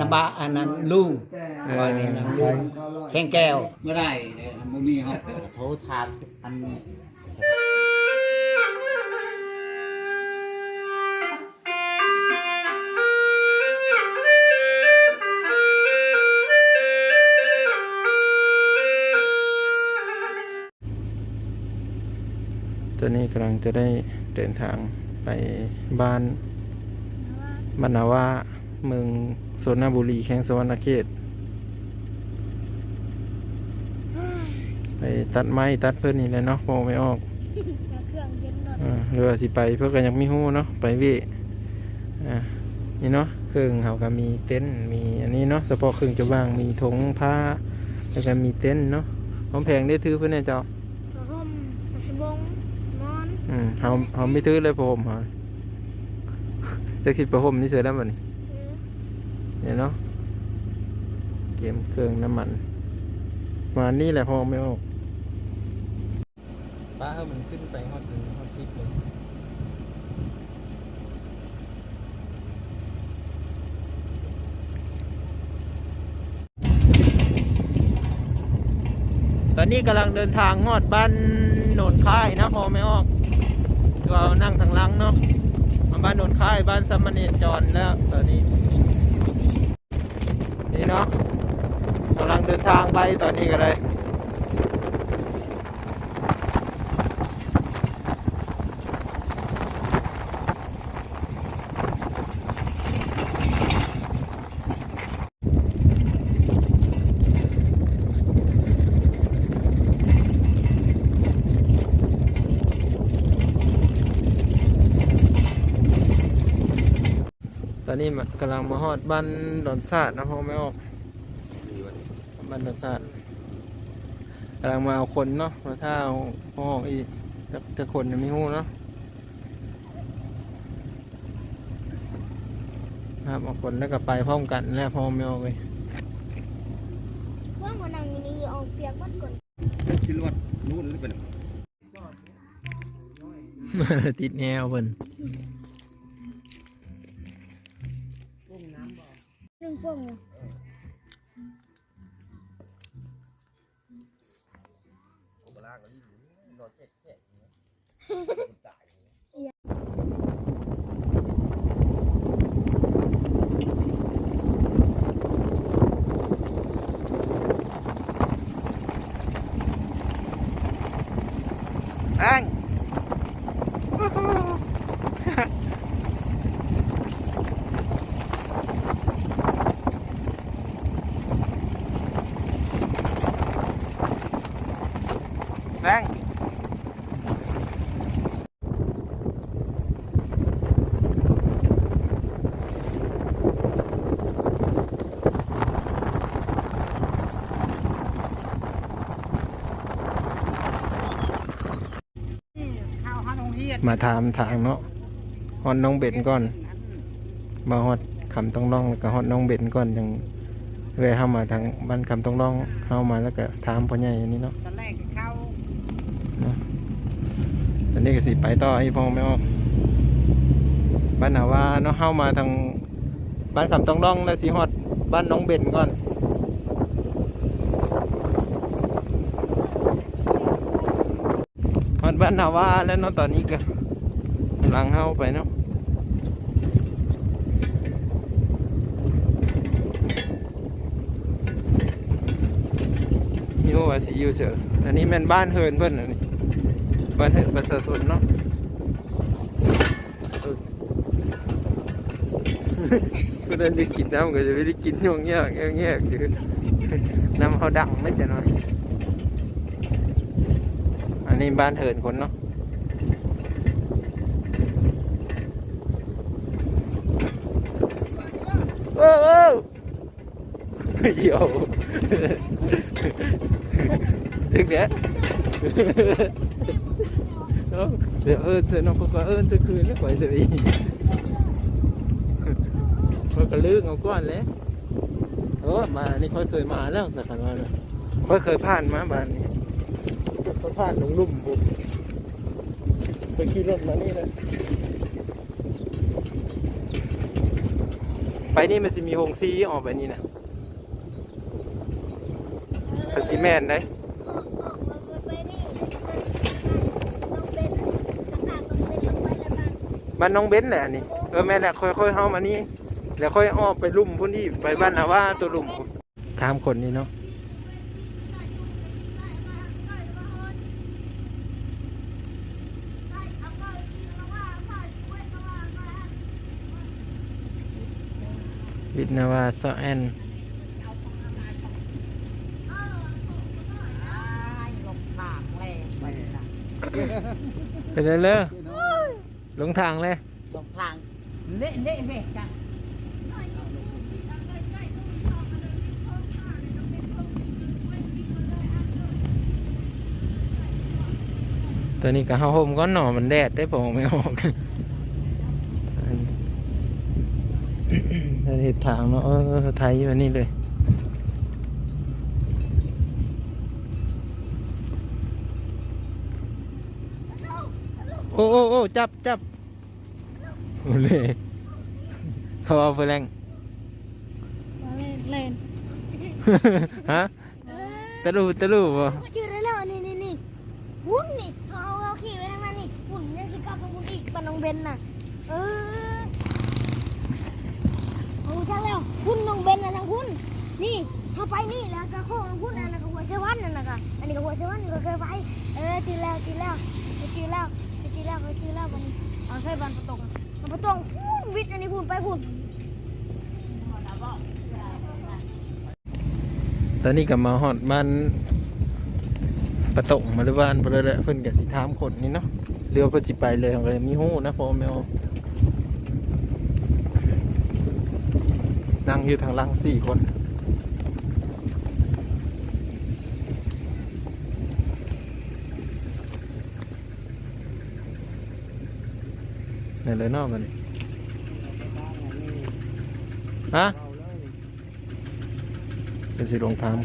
น้ำบะอันนั้นลุงเอว่าอนี่นะลุงแข้งแก้วไม่ได้เนี่ยมันบ่มีครับโทรถามอันตัวนี้กำลังจะได้เดินทางไปบ้านบรรณาวา เมืองโซนบุรีแข้งสวรรณเขตไปตัดไม้ตัดเพื่อนนี่แหละเนาะมองไม่ออกแล้วเครื่องเย็นหน่อยอ่าหรือว่าสิไปเพื่อกันยังมีหู้เนาะไปเวิอ่านี่เนาะเครื่องเขาก็มีเต็นท์มีอันนี้เนาะเฉพาะเครื่องจะว่างมีธงผ้าแล้วก็มีเต็นท์เนาะหอมแพงได้ถือเพื่อนเนี่ยเจ้าผ้าห่มผ้าสบงนอนอืมเขาเขาไม่ถือเลยผมเหรอจะคิดประหมนี่เสร็จแล้วบ่นี่อืม เนี่ยเนาะเตรียมเครื่องน้ำมันมานี่แหละพอไม่ออกป้าเออมันขึ้นไปฮอดถึงฮอดซิปเลยตอนนี้กำลังเดินทางงอดบ้านโนนค่ายนะพอไม่ออกเอานั่งทางลังเนาะมาบ้านโนนค่ายบ้านสามเณรจรแล้วตอนนี้ เนาะกำลังเดินทางไปตอนนี้ก็เลย กำลังมาฮอดบ้านดอนซาดนะพอไม่ออกบ้านดอนซาดกำลังมาเอาคนเนาะมาถ้าเอาห้องอีกจะจะคนยังไม่หู้เนาะครับเอาคนแล้วก็ไปพร้อมกันแล้วพร้อมไม่ออกเลยเพื่อนคนนั่งอยู่นี่เอาเปียกวัดก่อนคิดว่านู่นหรือเป็นติดแนวเพิ่น หนึ่งป่งเนี่ยแอ้งแอ้ง มาถามทางเนาะฮอดน้องเบ็ดก่อน มาฮอดคำต้องร้องแล้วก็ฮอดน้องเบ็ดก่อนยังเลยเข้ามาทางบ้านคำต้องร้องเข้ามาแล้วก็ถามพ่อใหญ่อันนี้เนาะตอนแรกก็เข้าอันนี้ก็สิไปต่อให้พ่อไม่ออกบ้านหนาว่าเนาะเข้ามาทางบ้านคำต้องร้องแล้วสิฮอดบ้านน้องเบ็ดก่อนฮอด บ้านนาว่าแล้วเนาะตอนนี้ก็กำลังเข้าไปเนาะนี่ว่าสิอยู่เสืออันนี้แม่นบ้านเฮินเพิ่นอันนี้บ้านเฮินประชาชนเนาะก็เดินจะกินน้ำก็จะไม่ได้กินย่องเงี้ยเงี้ยอยู่น้ำเขาดังไม่จะน้อย นี้บ้านเฮินคนเนาะเออเออเดี๋ยวถึงเนี้ยเดี๋ยวเออเธอน้องก็เออเธอคืนแล้วปล่อยเธออีกมันก็ลึกเอาก้อนเลยเออมานี่ค่อยเคยมาแล้วสักครั้งแล้วค่อยเคยผ่านมาบ้านนี้ ค่อยผ่านหลงลุ่มบุกเคยขี่รถมานี่เลยไปนี่มันสิมีโฮงซีออกไปนี่นะเป็นซีแมนได้ออกออกมาไปนี่น้องเบนต่างๆน้องเบนลงไปแล้วกันบ้านน้องเบ้นแหละอันนี่เออแม่แหละค่อยๆเข้ามานี่แล้วค่อยอ้อมไปลุ่มพุ่นที่ไปบ้านนาว่าตัวลุ่มถามคนนี่เนาะ วิทนาวาซอแอนไปเลยเลยลงทางเลยสองทางเละเละเละจังตอนนี้ก็เฮาห่มก้อนหน่อมันแดดได้ผมไม่ออก เห็ดทางเนาะเออไทยวันนี้เลยโอ้โอ้โอ้จับจับโอ้เลยเขาเอาไปแรงมาเล่นเล่นฮะตะลูตะลูบ่ก็เจอแล้วนี่นี่นี่หุ่นนี่เอาเอาขี่ไว้ทางนั้นนี่หุ่นยังสิกลับมาหุ่นอีกปนน้องเบนน่ะเออโอ้จ้าแล้วหุ่นน้องเบนน่ะทางหุ่นนี่เขาไปนี่แล้วก็โค้งหุ่นอันนั้นก็หัวเชวันนั่นน่ะก็อันนี้ก็หัวเชวันนี่ก็เคยไปเออจือแล้วจือแล้วจือแล้วจือแล้วจือแล้ววันนี้เอาใส่บันประตงบันประตงหุ่นวิทย์อันนี้หุ่นไปหุ่นตอนนี้ก็มาฮอดบ้านประตงมาหรือบ้านเพิ่นเลยเพิ่นก็สิถามคนนี่เนาะเรือเพิ่นสิไปเลยก็มีฮู้นะพ่อแม่อา นั่งอยู่ทางล่างสี่คน ไหนเลยนอกมันฮะเป็นสิลงทาม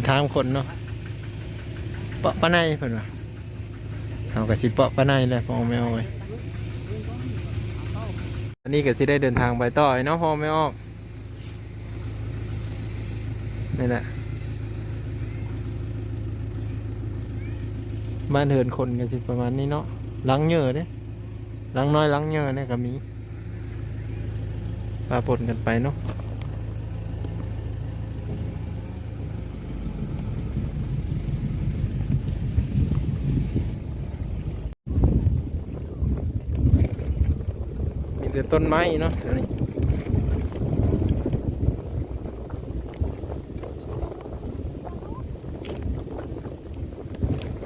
นทางคนเนาะเปาะปะไนเพิ่นว่าเอากระสิเปาะปะไนเลยพ่อแม่เอาไว้อันนี้ก็สิได้เดินทางไปต่อเนาะพ่อไม่ออกนี่แหละบ้านเหินคนกันสิประมาณนี้เนาะหลังเหยอะเด้หลังน้อยหลังเหยอะเนี่ยก็มีปลาปนกันไปเนาะมีแต่ต้นไม้เนาะแถวนี้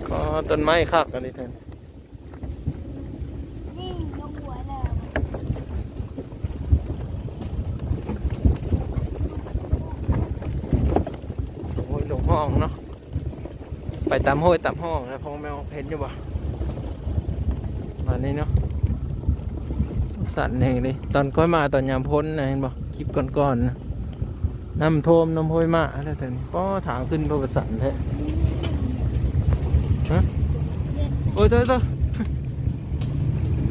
ก็ต้นไม้คักอันนี้แทนนี่ยกหัวแล้วโอ้ยหลงห้องเนาะไปตามห้วยตามห้องนะพ่อแม่เห็นอยู่บ่มานี่เนาะ สัตว์เองเลยตอนก้อยมาตอนยามพ้นนะเห็นบ่คลิปก่อนๆนะน้ำท่วมน้ำห้วยมาอะไรแต่นี่ก็ถางขึ้นเพราะว่าสันแท้ฮะเย็นโอ้ยตัวตัว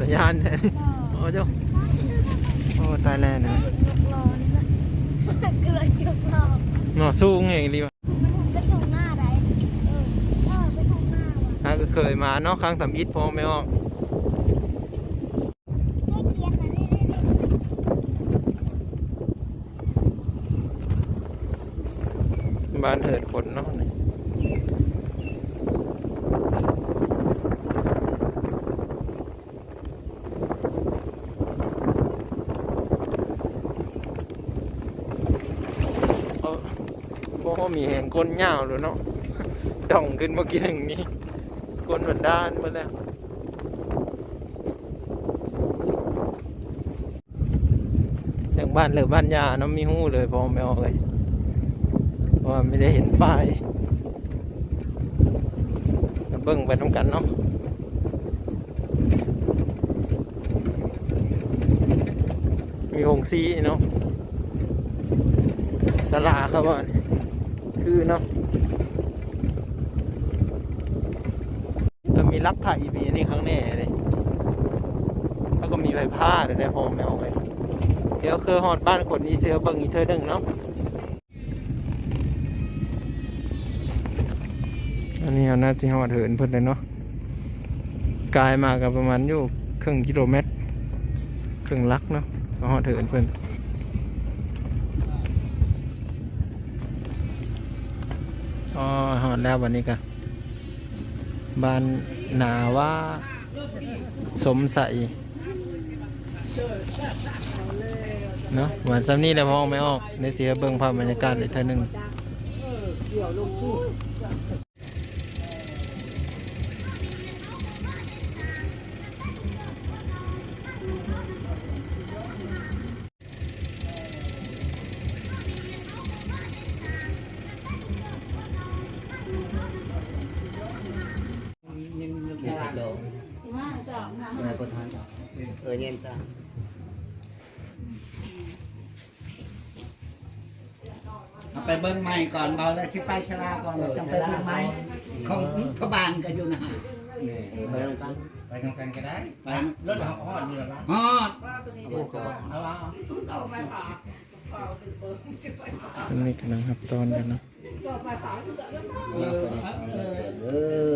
สัญญาณแท้นี่ก็โอ้ยเจ้าโอ้ตายแล้วนะยกล้อนี่นะเกลือยกล้อหน่อสู้ไงรีวะมันเป็นตรงหน้าได้เออเออเป็นตรงหน้าว่ะอะก็เคยมาเนาะครั้งสำอิดพอไม่ออก ได้เกียร์นะนี่นี่นี่ บ้านเหิดคนเนาะนี่เพวกเขามีแหงก้นยาวเลยเนาะจ่องขึ้นเมื่อกี้หนึ่งนี้ก้นเหมันด้านมาแล้วอย่างบ้านหรือบ้านยานาะมีหู้เลยพอไม่ออกเลย เพราะว่าไม่ได้เห็นป้ายเบิ่งไปต้องกันเนาะมีหงซีเนาะสลาครับว่านี่คือเนาะแล้วมีรับไผ่มีอันนี่ข้งแน่เลยแล้วก็มีใบผ้าเดี๋ยวได้พอม่ออกเลยเดี๋ยวคือหอดบ้านคนนี้เสือเบิ่งอีเธอหนึ่งเนาะ นนี้เอาหน้าที่หอดเหินเพิ่นเลยเนาะกลายมากับประมาณอยู่ครึ่งกิโลเมตรครึ่งลักเนาะหอดเหินเพิ่นอ๋อหอดแล้ววันนี้ก็บ้านนาว่าสมใสเนาะหวานซ้ำนี่แหล้วมอไม่ออกในเสียเบิ่งภาพบรรยากาศอีกเท่านึง ไปเบิ้งใหม่ก่อนเบาแล้วที่ไปชลาก่อนจังไปเบิ้งใหม่ของพระบานก็อยู่นะฮะไปทำกันไปทำกันก็ได้ไปรถหอดอยู่แล้วฮอดเอาเอาตอนนี้กำลังครับตอนกันเนาะเออเออเออ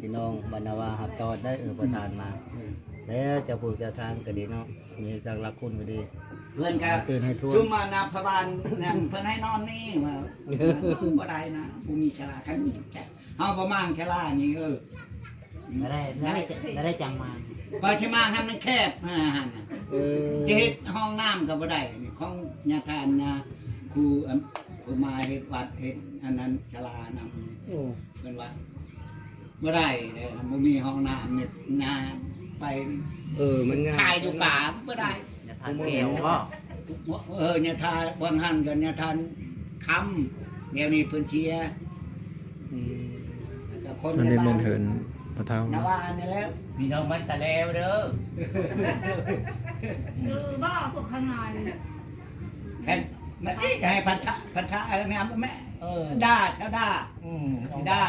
พี่น้องบรรณาวาหับตอดได้เออประทานมา แล้วเจะผูกเจะทางก็ดีเนาะมีสักรักคุณก็ดี เพื่อนกันตื่นให้ทั่วจุ่มมานาพระบานนั่นเพิ่นให้นอนนี่มาบ่ได้นะบ่มีชลาคันมีแค่เฮาบ่มางชลานี่เออไม่ได้ไม่ได้ไม่ได้จังมาก็ใช่มางให้มันแคบอ่าหั่นน่ะเออจะเฮ็ดห้องน้ำก็บ่ได้นี่ของญาทานญาครูอันผู้มาเฮ็ดวัดเฮ็ดอันนั้นชลานำเพิ่นว่าบ่ได้เด้อบ่มีห้องน้ำเนี่ยนา ไปเออมันง่ายถ่ายอยู่ป่าบ่ได้ทางเกลียวก็เออเนี่ยทาบางหันกันเนี่ยทานคำเดี๋ยวนี้เพิ่นเชียร์แล้วก็คนอันในนี้เป็บ้านนเหินพระเท้านาเนาะว่านี่แหล้วพี่น้องมันตะแล้วเด้อคือบ้าพวกขนาดแค่ไม่ให้พันธะพันธะอะไรนะแม่เออด่าชาวด่าอืมด่า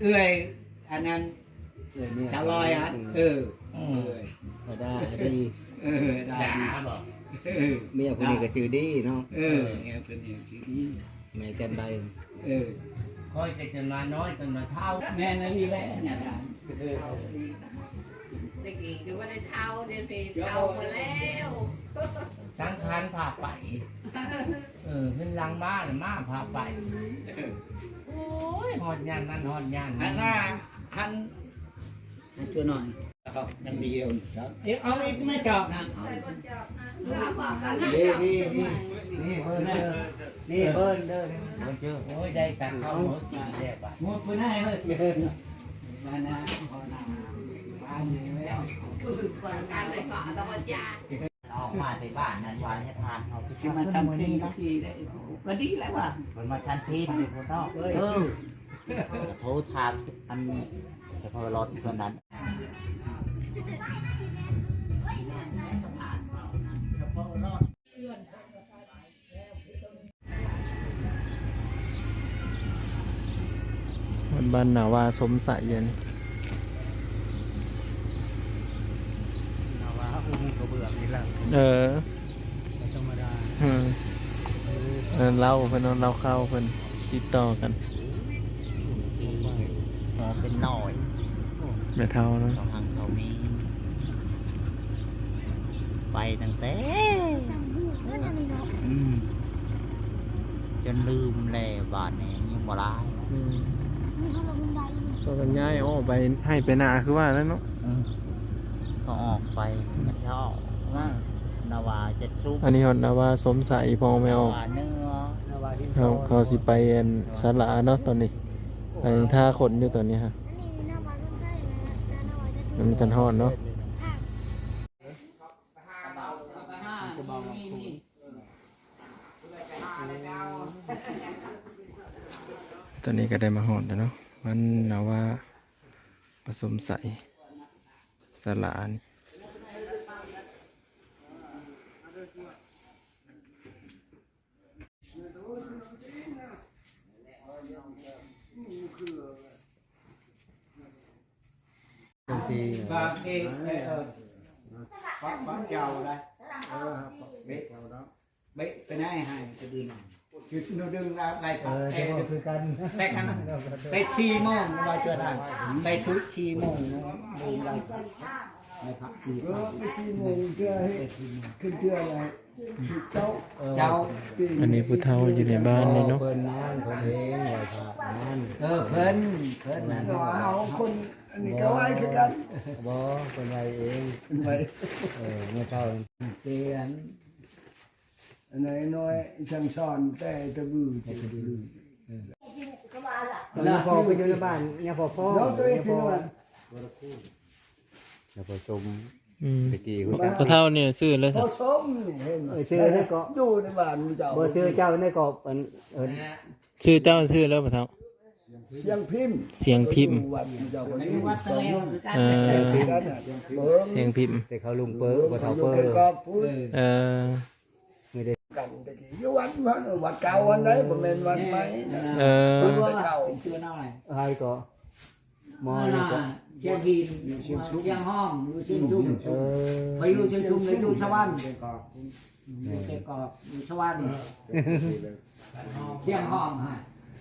เอื้อยอันนั้น ชาวลอยฮะเอออืเอมอก็ได้ดีเออด่าด่าดีบอกเออเมียคนนี้ก็ชื่อดีเนาะเออเนี่ยเพิ่นเองชื่อนี้แม่จันใบเออคอยจะจนมาน้อยจนมาเท่าแม่นาลีแหละเนี่ยทานเด็กอีกเดี๋ยวว่าได้เท้าเดี๋ยวไปเท้ามาแล้วสังขารพาไป เออขึ้นลังบ้านมาพาไป โอ้ยหอดยานนั่นหอดยานหันี่นหน้าหันให้ ช่วยหน่อยครับยังดีอยู่ครับเอ๊ะเอาอีกไม่จอกนะว่าบอกกันนี่นี่นี่นี่เพิ่นเด้อนี่เพิ่นเด้อเพิ่นเจอโอ้ยได้แต่ข้าวหมูกินแล้วอะหมดไปไหนเลยมานะพอหน้าบ้านนี้แล้วการเลยก่อนตะวันจ้าออกมาไปบ้านนั้นวันนี้ทานเอาที่มาทำเพลงดีได้ก็ดีแล้วว่ะมันมาชันพีนอยู่พ่อเนาะเออโทรถามอัน เฉพาะรถเท่านั้นวันบ้านนาว่าสมใสเย็นเอาว่าอุ้มก็เบื่อนี่แหละเออธรรมดาอืมเออเล่าเพิ่นเอาเล่าเข้าเพิ่นติดต่อกันหอมเป็นหน่อย แม่เท่าเนาะของทางเขานี้ไปตั้งแต่นั่นอันนี้เนาะอืมจนลืมแล้วบ้านนี้ยังบ่ร้ายอืมมีห้องลงบันไดก็กันย้ายออกไปให้ไปนาคือว่าแล้วเนาะอืมก็ออกไปไม่ชอบว่านาวาเจ็ดซุปอันนี้ฮอดนาว่าสมใสพอไม่ออกนาวาเนื้อนาวาดินเขาเขาสิไปอันสลาเนาะตอนนี้ไปท่าขนอยู่ตอนนี้ฮะ มันมีทันทอดเนาะตอนนี้ก็ได้มาหอดแล้วเนาะมันนาว่าผสมใสสลานี่ ฝากเองเออฝากฝากเจ้าได้เออครับเบ็ดเอาเนาะไปไปไหนให้จะดีหน่อยคือหนูดึงแล้วไปเอพักอแต่จะบอกคือกันแต่กันไปชีโมงเราจะได้ไปทุกชีโมงดูได้ไปพักชีเออไปที่โมงเพื่อให้ขึ้นเชื่ออะไรคือเจ้าเจ้าปีนอันนี้ผู้เฒ่าอยู่ในบ้านนี่เนาะ เพิ่นนั่นเพิ่นเองไหวพระนั่นเออเพิ่นเพิ่นนั่นเอาคน อันนี้ก็ไว้คือกันบ่เพิ่นไหวเองไว้เออเมื่อเช้าเปลี่ยนอันไหนน้อยช่างสอนแต่ตะบือตะบือแล้วพอไปอยู่ในบ้านเนี่ยพอพ่อเราตัวเองเนี่ยที่พอว่าเนี่ยพอชมอืมตะกี้คุณผู้เฒ่าเนี่ยซื้อแล้วสิเขาชมนี่เห็นไหมเออชื่อได้ก็อยู่ในบ้านมีเจ้าบ่ชื่อเจ้าในกอบอันเอิ้นซื้อเจ้าซื้อแล้วผู้เฒ่า เสียงพิมพ์เสียงพิมพ์ วัดมีเจ้าอันนี้วัดตะเลวคือกันเออคือกันน่ะเบิ่งเสียงพิมพ์ แต่เขาลุงเปิ้ลบ่เฒ่าอยู่เปิ้ลกันก็พูดเออ กันตะกี้อยู่วัดอยู่หันวัดเก่าวันไหนบ่แม่นวัดใหม่นะเออเพิ่นว่าเป็นตัวน้อยใครก็หมอมอนี่นะก็เชียงพินเชียงชุมเชียงห้องอยู่เชียงชุมเออไปอยู่เชี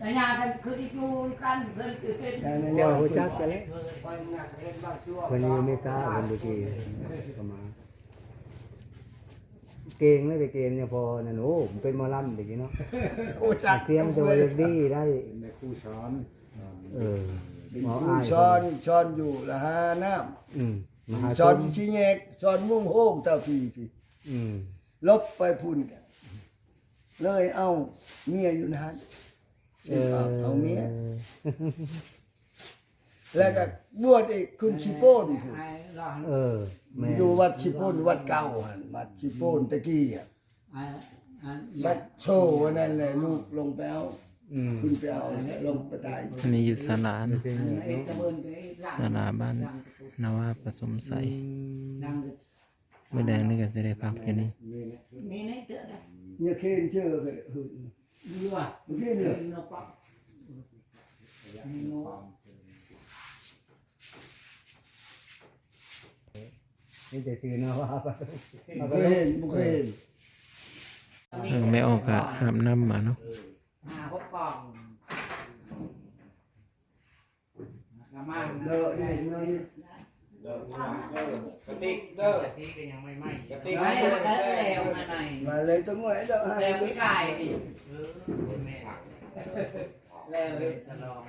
ยงชุมเลยอยู่สวรรค์เป็นกอกอยู่เชียงกอกอยู่สวรรค์เชียงห้องฮะแต่ยากันคืออีกอยู่กันเพิ่นคือเป็นเจ้าฮู้จักกันแล้วเพิ่นอยู่อเมริกาเพิ่นบ่กี้ก็มา เก่งเลยแต่เก่งเนี่ยพอนั่นโอ้ผมเป็นหมอลำอย่างนี้เนาะโอ้จักเสียงตัวเล็กดีได้ในครูสอนเออเป็นหมอครูอ้ายสอนสอนอยู่ละหาน้อืมมหาำชสอนนชิเงกสอนมุ่งโฮงเจ้าพี่พี่อืมลบไปพุ่นกันเลยเอาเมียอยู่นั้ นเออเอาเมียแล้วก็บวชอีกคุณชิโป้นพุ่นไอ้รอดเออแม่อยู่วัดชิโป้นวัดเก่าหันวัดชิโป้นตะกี้อะไอ้ไอ้วัดโชว์นั่นแหละลูกลงไปเอาอืมขึ้นไปเอาลงไปได้อันนี้อยู่ศาลานะเสียงเนี่ยไอ้เนาะตะเบินไอ้ล่างศาลาบ้านนาวาผสมใสดังเมื่อแดงนี่ก็จะได้พักอยู่นี่มีในเตือนเนี่ยเคนเชื่อเลย หึอยู่อะเคนเนี่ยนกปักนกนี่จะซื้อเนาะว่าไปบุเคยเห็นบุเคยเห็นเออไม่ออกอะหามน้ำมาเนาะหาพบกล่องน้ำมันเด้อนี่เด้อนี่กระติกเด้อสีก็ยังไม่ไหม้กระติกไว้เดี๋ยวก็แล้วมาหน่อยมาเลยต้องไว้เด้อให้แล้วไม่กายดิเออแม่แล้วสลอง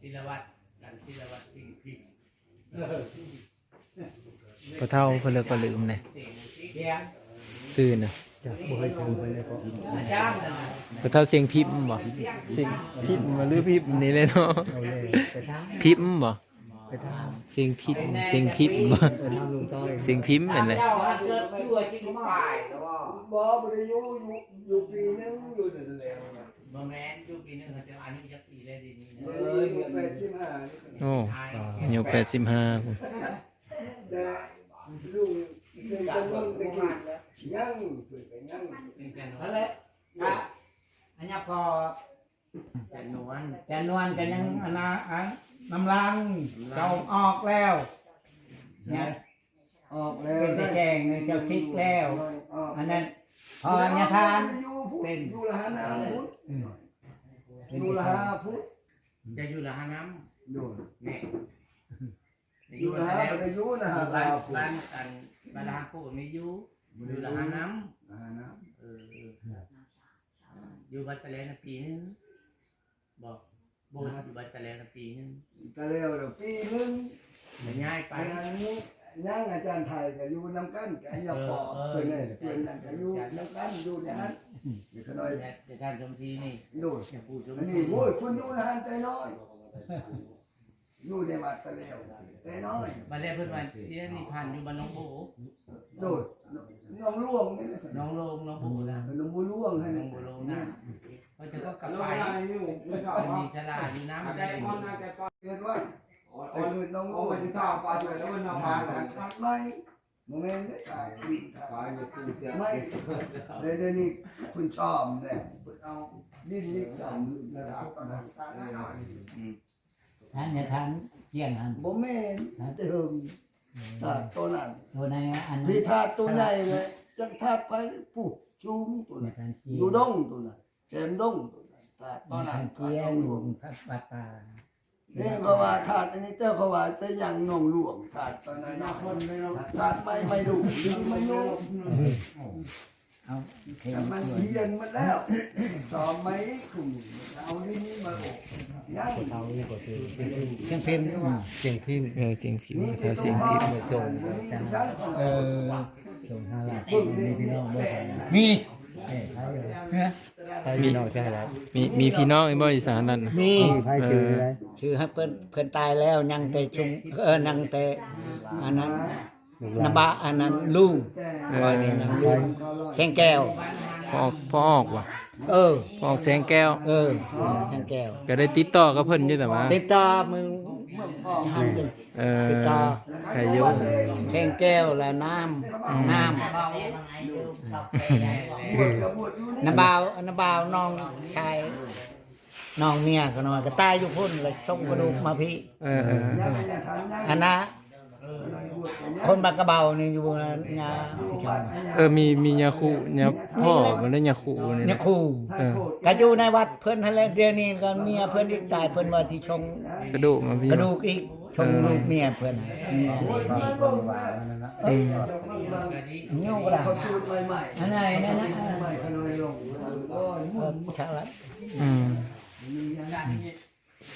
ศิลวัตรกันศิลวัตรสิ่งผิดพอเท่าเพิ่นเลิกก็ลืมเลยเสียงสิ เสียง ซื้อนะ จากบ่เคยทำไปเลยก็อาจารย์นะพอเท่าเสียงพิมพ์บ่เสียงพิมพ์มาหรือพิมพ์นี่เลยเนาะเอาเลยไปทพิมพ์บ่ำไปทเสียงพิมพ์เสียงพิมพ์บ่ำไปทำลุงต้อยเสียงพิมพ์เป็นเลยเจ้าอาเกิดชั่วจริงมากบ่บ่ได้อยู่อยู่อยู่ปีนึงอยู่นั่นแล้วนะบ่แม่นอยู่ปีหนึงเขาจะอันนี้จะปีแล้วดีนี่นะเอ้ยแปดสิบห้านี่ก็โอ้อายอายุแปดสิบห้าแต่ลูกเส้นจังนึงตะกี้ ยังเพิ่นก็ยังเป็นแกนนั่นแหละอะอันนี้พอแกนนวลแกนวลกันยังอันนะอันน้ำลังเจ้าออกแล้วเนี่ยออกแล้วเป็นตะแกงเนี่ยเจ้าชิดแล้วออกอันนั้นพอเนี่ยทานอยู่พุทธเป็นอยู่ละหาน้ำพุทธเป็นอยู่ที่ละสาหามพุทธจะอยู่ละหาน้ดูำแม่อยู่ละหาบ่ได้อยู่นะหาบ้าลานพุทธบ้านกันบ้านลาคู่ไม่อยู่ อยู่ละหาน้ำหาน้เอออยู่บัตรแลนปีนึงบอกโบสอยู่บัตรแลนปีนึงำตะแล้วเดี๋ยวปีนึงมันง่ายไปอันนี้ยังอาจารย์ไทยก็อยู่นำกันก็ยังพอเพิ่นนี่เพิ่นนั่นก็อยู่นำกันอยู่ในนั้นนี่ก็น้อยแต่ท่านชมซีนี่ดูจะพูดชมอันซีนี้โอ้ยคุณอยู่ในนั้นแต่น้อย อยู่ในวัดตะแล้วแต่น้อยบัตรแลเพื่อนวันเสียนิพันธ์อยู่บ้านน้องโบ ดู น้องล่วงนี่นะน้องโลงน้องโบนะน้องบัวล่วงให้น้นี่องโบโลงนะก็จะก็กลับไปมันมีสลาอยู่น้ำอะไรเกิดว่าแต่เกิดน้องล่วงโอ้ยที่ต่อไปเลยแล้วมันเอามามาหันทัดไหมโมเมนต์ได้ถ่ายวิ่งถ่ายไม่เดี๋ยวเดี๋ยวนี้คุณชอบเนี่ยคุณเอาดิ้นนิดสองระดับนะตาหน่อยท่านอย่าทานเจียงหันโมเมนต์เดิม ถาดตัวนั้นตัวในอันพี่ถาดตัวใหญ่เลยจังถาดไปปุ๊บชูมตัวอย่านั้นทานเจียงอยู่ดงตัวนั้นแกมดงตัวนั้นถาดตัวอย่านั้ทานนเจียงพักปัดป่านี่เขาว่าถาดอันนี้เจ้าเขาว่าแต่ยังนองหลวงถาดตอนนั้นคนไม่รู้ถาดไม่ไม่ดูยังไม่รู้ เอาเข็มแต่มันเรียนมาแล้วสอไหมคุณเอานี่นี่มาบอกยังเขาอีกก็คือเชียงพิมพ์เชียงพิมพ์เออเสียงผิวเขาเสียงผิดจงเออส่งห้าล้ามีพี่น้องบ่แม่ใช่มีเอ้ยใครเลยใครพี่น้องใช่ไหมมีมีพี่น้องอีบ่อีสานนั่นน่ะมีชื่ออะไรชื่อให้เพิ่นเพิ่นตายแล้วยังแต่ชุมเออยังแต่อันนั้น นบะอันนั้นลุงแต่เออนังลุงแข้งแก้ว พอออกพอออกว่ะเออ พอออกแสงแก้ว เออแข้งแก้ว ก็ได้ติดต่อกับเพิ่นอยู่แต่ว่าติดต่อมึงหันติดเออติดต่อใครอยู่แข้งแก้วและน้ำน้ำบวชกับบวชอยู่นี่น้ำบ่าวน้ำบ่าวน้องชายน้องเมียก็นอนก็ตายอยู่พุ่นเลยชงกระดูกมาพี่เออเออยังไม่ยังทันยังอันนะบวชกันยัง คนบากระเบานี่อยู่บนงาที่ชมเออมีมียาคูยาพ่อมันได้ยาคูนี่เนี่ยนะครูท่านโคตรก็อยู่ในวัดเพิ่นทะเลเดียวนี้ก็เมียเพิ่นที่ตายเพิ่นว่าที่ชงกระดูกมาพี่กระดูกอีกชงลูกเมียเพิ่นน่ะเมียอืมเงี้ยวก็ได้เขาจูดใหม่ๆอันไหนนั่นนะใหม่ขน้อยลงโอ้ยเออชาวละอืมมียัง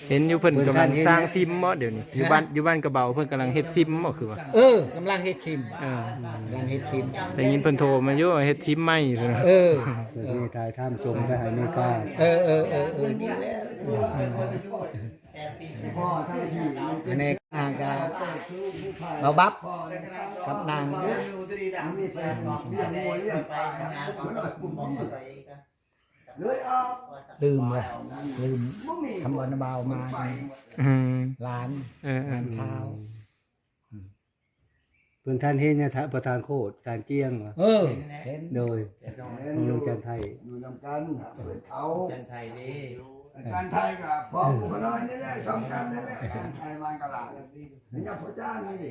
เห็นอยู่เพิ่นกำลังสร้างซิมบ่เดี๋ยวนี้อยู่บ้านอยู่บ้านกระเบาเพิ่นกำลังเฮ็ดซิมบ่คือว่าเออกำลังเฮ็ดชิมเออกำลังเฮ็ดชิม ได้ยินเพิ่นโทรมาอยู่ว่าเฮ็ดซิมใหม่พุ่นน่ะเออมีทายท่ามชมไปหายไม่กล้าเออเออเออเออนี่แหละพ่อท่านพี่อันนี้นางกาเราบับพ่อนะครับกับนางมีแต่ เลี้ยงมวยเลี้ยงปลาเลยออกลืมเลยลืมมึงมีคำวันเบามาอืมร้านเออเอร้าอนเช้า เพื่อนท่านเห็นเนี่ยประธานโคตรจานเกี้ยงวะเออเห็นโดยเห็นของอลุยู่งจันไทย อยู่นำกันเปิดเขาจันไทยนี่อาจารย์ไทยกับพ่อกูขน้อยนี่แหละสองกันนี่แหละอาจารย์ไทยมากระลาดนี่ยังพระเจ้านี่ดิ